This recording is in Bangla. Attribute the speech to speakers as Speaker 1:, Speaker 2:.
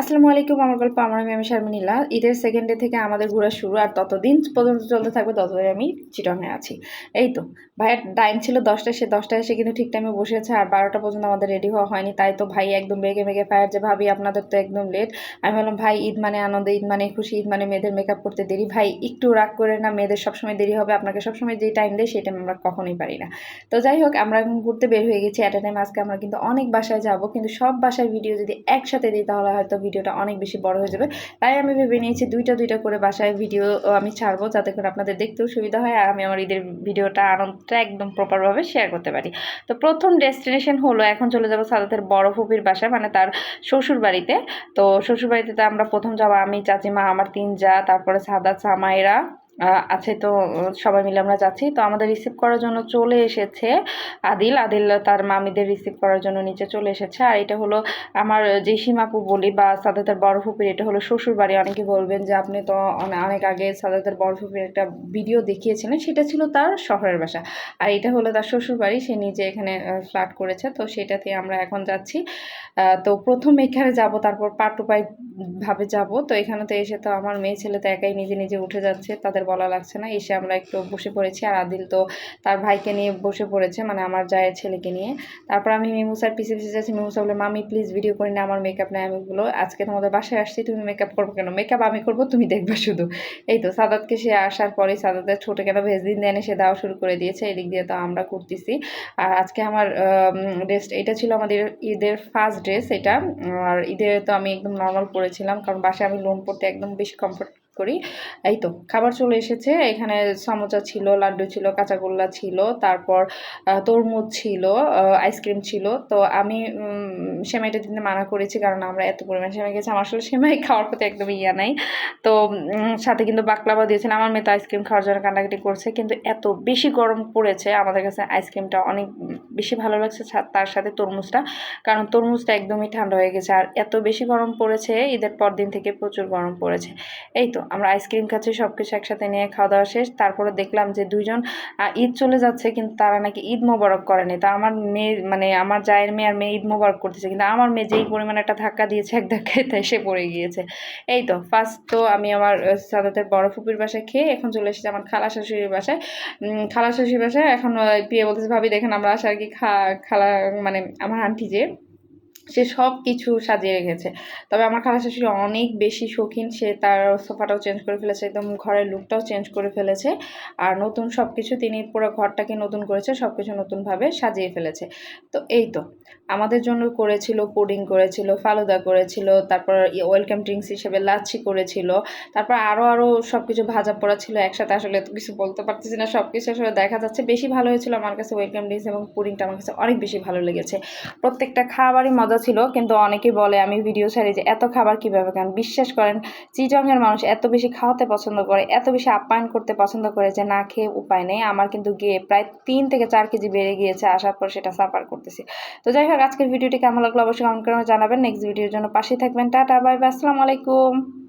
Speaker 1: আসসালামু আলাইকুম, আমার গল্প আমার আমি আমি শারমিনীলা। ঈদের সেকেন্ড ডে থেকে আমাদের ঘোরা শুরু আর ততদিন পর্যন্ত চলতে থাকবে ততদিন আমি চিটংয়ে আছি। এই তো, ভাইয়ের টাইম ছিল দশটায়, সে দশটায় এসে কিন্তু ঠিক টাইমে বসে আছে আর বারোটা পর্যন্ত আমাদের রেডি হওয়া হয়নি। তাই তো ভাই একদম বেগে বেগে ফায়ার যে, ভাবি, আপনাদের তো একদম লেট আমি বললাম, ভাই, ঈদ মানে আনন্দ, ঈদ মানে খুশি, ঈদ মানে মেয়েদের মেকআপ করতে দেরি। ভাই, একটু রাগ করে না, মেয়েদের সবসময় দেরি হবে, আপনাকে সবসময় যেই টাইম দেয় সেই টাইম আমরা কখনোই পারি না। তো যাই হোক, আমরা এখন ঘুরতে বের হয়ে গেছি অ্যাট এ টাইম আজকে আমরা কিন্তু অনেক বাসায় যাব, কিন্তু সব বাসায় ভিডিও যদি একসাথে দিই তাহলে হয়তো ভিডিওটা অনেক বেশি বড় হয়ে যাবে। তাই আমি ভেবে নিয়েছি দুইটা দুইটা করে বাসায় ভিডিও আমি ছাড়বো যাতে করে আপনাদের দেখতেও সুবিধা হয় আর আমি আমার ঈদের ভিডিওটা আনন্দটা একদম প্রপারভাবে শেয়ার করতে পারি। তো প্রথম ডেস্টিনেশন হলো এখন চলে যাব সাদাতের বড় ফুপির বাসায় মানে তার শ্বশুর বাড়িতে তো শ্বশুর বাড়িতে আমরা প্রথম যাব আমি, চাচিমা, আমার তিন যা, তারপরে সাদা সামাইরা। আছে তো, সবাই মিলে আমরা যাচ্ছি। তো আমাদের রিসিভ করার জন্য চলে এসেছে আদিল। আদিল তার মামিদের রিসিভ করার জন্য নিচে চলে এসেছে। আর এটা হলো আমার যে সীমাপু বলি বা সাদাতের বড় ফুপির, এটা হলো শ্বশুর বাড়ি অনেকে বলবেন যে, আপনি তো অনেক আগে সাদাতের বড় ফুপির একটা ভিডিও দেখিয়েছিলেন। সেটা ছিল তার শহরের বাসা। আর এটা হলো তার শ্বশুর বাড়ি সে নিজে এখানে ফ্ল্যাট করেছে। তো সেটাতে আমরা এখন যাচ্ছি। তো প্রথম এখানে যাব, তারপর পাট টু পাই ভাবে যাব। তো এখানে তো এসে তো আমার মেয়ে ছেলে তো একাই নিজে নিজে উঠে যাচ্ছে, তাদের বলা লাগছে না। এসে আমরা একটু বসে পড়েছি আর আদিল তো তার ভাইকে নিয়ে বসে পড়েছে মানে আমার জায়ের ছেলেকে নিয়ে। তারপর আমি মিমুসার পিছে পিছে যাচ্ছি মিমুসা বলে, মামি প্লিজ ভিডিও করে না, আমার মেকআপ নেয় আমি বলো আজকে তোমাদের বাসায় আসছি, তুমি মেকআপ করব কেন? মেকআপ আমি করব, তুমি দেখবে শুধু। এই তো সাদাতকে সে আসার পরে সাদাতের ছোটো কেন ভেজ দিন দেন সে দেওয়া শুরু করে দিয়েছে। এদিক দিয়ে তো আমরা করতেছি। আর আজকে আমার ড্রেস এটা ছিল আমাদের ঈদের ফার্স্ট ড্রেস এটা। আর ঈদে তো আমি একদম নর্মাল পরেছিলাম, কারণ বাসায় আমি লোন পড়তে একদম বেশি কমফোর্ট করি। এই তো, খাবার চলে এসেছে। এখানে সমোচা ছিল, লাড্ডু ছিল, কাঁচাগোল্লা ছিল, তারপর তরমুজ ছিল আইসক্রিম ছিল। তো আমি সেমাইটা দিতে মানা করেছি কারণ আমরা এত পরিমাণ সেমাই খেয়েছি। আমার আসলে সেমাই খাওয়ার প্রতি একদম ইয়া নাই। তো সাথে কিন্তু বাকলাবা দিয়েছেন। আমার মেয়ে তো আইসক্রিম খাওয়ার জন্য কান্নাকাটি করছে। কিন্তু এত বেশি গরম পড়েছে আমাদের কাছে আইসক্রিমটা অনেক বেশি ভালো লাগছে তার সাথে তরমুজটা। কারণ তরমুজটা একদমই ঠান্ডা হয়ে গেছে। আর এত বেশি গরম পড়েছে, ঈদের পর দিন থেকে প্রচুর গরম পড়েছে। এই তো আমরা আইসক্রিম খাচ্ছি সব কিছু একসাথে নিয়ে খাওয়া দাওয়া শেষ। তারপরে দেখলাম যে দুইজন ঈদ চলে যাচ্ছে, কিন্তু তারা নাকি ঈদ মোবারক করেনি। তা আমার মেয়ে মানে আমার জায়ের মেয়ে আর মেয়ে ঈদ মোবারক করতেছে, কিন্তু আমার মেয়ে যেই পরিমাণে একটা ধাক্কা দিয়েছে, এক ধাক্কায় তাই সে পড়ে গিয়েছে। এই তো ফার্স্ট তো আমি আমার সাদাতের বড় ফুপির বাসায় খেয়ে এখন চলে এসেছি আমার খালা শাশুড়ির বাসায়। খালা শাশুড়ির বাসায় এখন প্রিয়া বলতেছে, ভাবি, দেখেন আমরা আসা আর কি খা, খালা মানে আমার আন্টি যে সে সব কিছু সাজিয়ে রেখেছে। তবে আমার খালা শাশুড়ি অনেক বেশি শৌখিন, সে তার সোফাটাও চেঞ্জ করে ফেলেছে, একদম ঘরের লুকটাও চেঞ্জ করে ফেলেছে। আর নতুন সব কিছু তিনি পুরো ঘরটাকে নতুন করেছে সব কিছু নতুনভাবে সাজিয়ে ফেলেছে। তো এই তো, আমাদের জন্য করেছিল পুডিং করেছিল, ফালুদা করেছিল, তারপর ওয়েলকাম ড্রিঙ্কস হিসেবে লাচ্ছি করেছিল, তারপর আরও আরও সব কিছু ভাজা পোড়া ছিল একসাথে, আসলে এত কিছু বলতে পারতেছি না সব কিছু আসলে দেখা যাচ্ছে বেশি ভালো হয়েছিল আমার কাছে ওয়েলকাম ড্রিঙ্কস এবং পুডিংটা আমার কাছে অনেক বেশি ভালো লেগেছে। প্রত্যেকটা খাবারই মজা ছিল, কিন্তু অনেকেই বলে আমি ভিডিও ছাড়ি যে এত খাবার কীভাবে কেন বিশ্বাস করেন চিটংয়ের মানুষ এত বেশি খাওয়াতে পছন্দ করে, এত বেশি আপ্যায়ন করতে পছন্দ করে যে না খেয়ে উপায় নেই। আমার কিন্তু গিয়ে প্রায় তিন থেকে চার কেজি বেড়ে গিয়েছে, আসার পর সেটা সাফার করতেছি। তো যাই হোক, আজকের ভিডিওটি কেমন লাগল অবশ্যই কমেন্ট করে জানাবেন। নেক্সট ভিডিওর জন্য পাশে থাকবেন। টাটা বাই বাই আসসালামু আলাইকুম।